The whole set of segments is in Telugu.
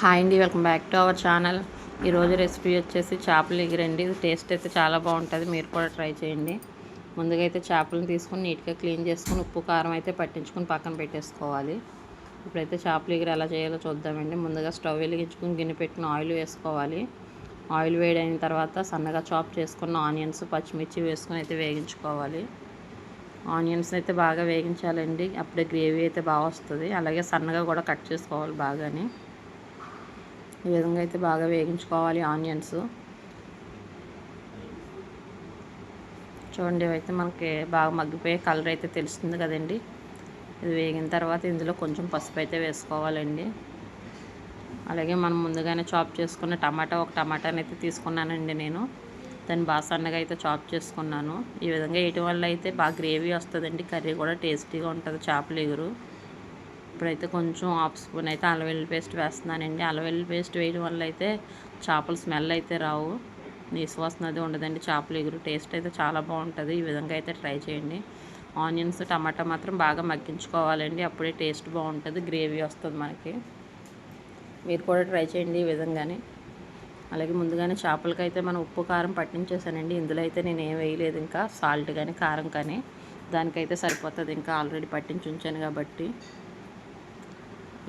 హాయ్ అండి welcome back to our channel ఈరోజు రెసిపీ వచ్చేసి చేపలు ఎగిరండి. ఇది టేస్ట్ అయితే చాలా బాగుంటుంది. మీరు కూడా ట్రై చేయండి. ముందుగా అయితే చేపలను తీసుకొని నీట్గా క్లీన్ చేసుకొని ఉప్పు కారం అయితే పట్టించుకొని పక్కన పెట్టేసుకోవాలి. ఇప్పుడైతే చేపలు ఎగిరి ఎలా చేయాలో చూద్దామండి. ముందుగా స్టవ్ వెలిగించుకుని గిన్నె పెట్టిన ఆయిల్ వేసుకోవాలి. ఆయిల్ వేడైన తర్వాత సన్నగా చాప్ చేసుకున్న ఆనియన్స్ పచ్చిమిర్చి వేసుకొని అయితే వేగించుకోవాలి. ఆనియన్స్ అయితే బాగా వేగించాలండి. అప్పుడే గ్రేవీ అయితే బాగా వస్తుంది. అలాగే సన్నగా కూడా కట్ చేసుకోవాలి బాగానే. ఈ విధంగా అయితే బాగా వేగించుకోవాలి ఆనియన్స్. చూడండి అయితే మనకి బాగా మగ్గిపోయే కలర్ అయితే తెలుస్తుంది కదండి. ఇది వేగిన తర్వాత ఇందులో కొంచెం పసుపు అయితే వేసుకోవాలండి. అలాగే మనం ముందుగానే చాప్ చేసుకున్న టమాటా ఒక టమాటాని అయితే తీసుకున్నానండి నేను. దాన్ని బాగా సన్నగా అయితే చాప్ చేసుకున్నాను. ఈ విధంగా వేయటం వల్ల అయితే బాగా గ్రేవీ వస్తుందండి. కర్రీ కూడా టేస్టీగా ఉంటుంది చేపలు ఎగురు. ఇప్పుడైతే కొంచెం హాఫ్ స్పూన్ అయితే అల్లవెల్లి పేస్ట్ వేస్తున్నానండి. అల్లవెల్లి పేస్ట్ వేయడం వల్ల అయితే చేపల స్మెల్ అయితే రావు. నీసువాసన అది ఉండదండి. చేపలు ఎగురు. టేస్ట్ అయితే చాలా బాగుంటుంది. ఈ విధంగా అయితే ట్రై చేయండి. ఆనియన్స్ టమాటా మాత్రం బాగా మగ్గించుకోవాలండి. అప్పుడే టేస్ట్ బాగుంటుంది. గ్రేవీ వస్తుంది మనకి. మీరు కూడా ట్రై చేయండి ఈ విధంగానే. అలాగే ముందుగానే చేపలకైతే మనం ఉప్పు కారం పట్టించేసానండి. ఇందులో అయితే నేను ఏం వేయలేదు. ఇంకా సాల్ట్ కానీ కారం కానీ దానికైతే సరిపోతుంది. ఇంకా ఆల్రెడీ పట్టించి ఉంచాను కాబట్టి.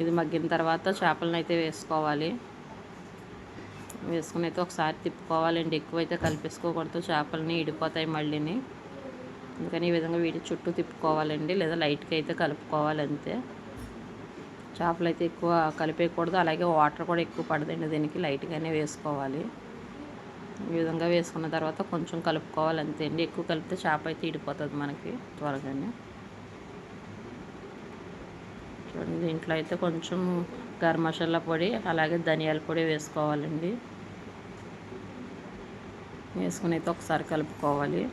ఇది మగ్గిన తర్వాత చేపలను అయితే వేసుకోవాలి. వేసుకుని అయితే ఒకసారి తిప్పుకోవాలండి ఎక్కువైతే కలిపేసుకోకూడదు. చేపలని ఇడిపోతాయి మళ్ళీని. అందుకని ఈ విధంగా వీటి చుట్టూ తిప్పుకోవాలండి. లేదా లైట్గా అయితే కలుపుకోవాలి అంతే. చేపలు అయితే ఎక్కువ కలిపేయకూడదు. అలాగే వాటర్ కూడా ఎక్కువ పడదండి దీనికి. లైట్గానే వేసుకోవాలి. ఈ విధంగా వేసుకున్న తర్వాత కొంచెం కలుపుకోవాలి అంతే అండి. ఎక్కువ కలిపితే చేప అయితే ఇడిపోతుంది మనకి త్వరగానే. చూడండి దీంట్లో అయితే కొంచెం గరం మసాలా పొడి అలాగే ధనియాల పొడి వేసుకోవాలండి. వేసుకుని అయితే ఒకసారి కలుపుకోవాలి.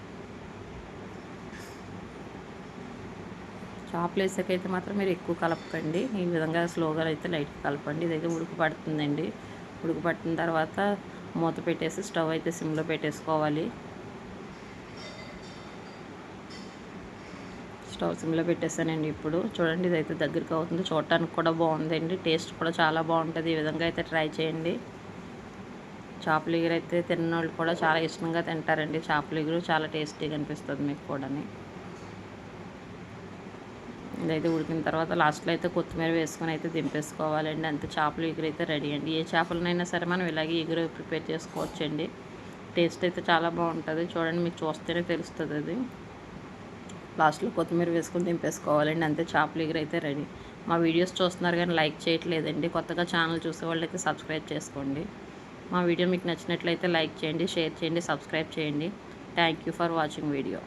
చాపలు వేసాకైతే మాత్రం మీరు ఎక్కువ కలపకండి. ఈ విధంగా స్లోగా అయితే లైట్గా కలపండి. ఇది అయితే ఉడుకు పడుతుందండి. ఉడుకు పట్టిన తర్వాత మూత పెట్టేసి స్టవ్ అయితే సిమ్లో పెట్టేసుకోవాలి. స్టవ్ సిమ్లో పెట్టేసానండి ఇప్పుడు. చూడండి ఇదైతే దగ్గరికి అవుతుంది. చూడటానికి కూడా బాగుందండి. టేస్ట్ కూడా చాలా బాగుంటుంది. ఈ విధంగా అయితే ట్రై చేయండి. చేపల ఎగురు అయితే తిన్న వాళ్ళు కూడా చాలా ఇష్టంగా తింటారండి. చేపల ఎగురు చాలా టేస్టీగా అనిపిస్తుంది మీకు కూడా ఇదైతే ఉడికిన తర్వాత లాస్ట్లో అయితే కొత్తిమీర వేసుకొని అయితే దింపేసుకోవాలండి. అంతే చేపలు ఎగురు అయితే రెడీ అండి. ఏ చేపలనైనా సరే మనం ఇలాగే ఎగురు ప్రిపేర్ చేసుకోవచ్చండి. టేస్ట్ అయితే చాలా బాగుంటుంది. చూడండి మీకు చూస్తేనే తెలుస్తుంది అది. లాస్ట్లో కొత్తిమీర వేసుకొని దింపేసుకోవాలండి. అంతే చేపలు ఎగురు అయితే రెడీ. మా వీడియోస్ చూస్తున్నారు కానీ లైక్ చేయట్లేదండి. కొత్తగా ఛానల్ చూసే వాళ్ళైతే సబ్స్క్రైబ్ చేసుకోండి. మా వీడియో మీకు నచ్చినట్లయితే లైక్ చేయండి షేర్ చేయండి సబ్స్క్రైబ్ చేయండి. Thank you for watching video.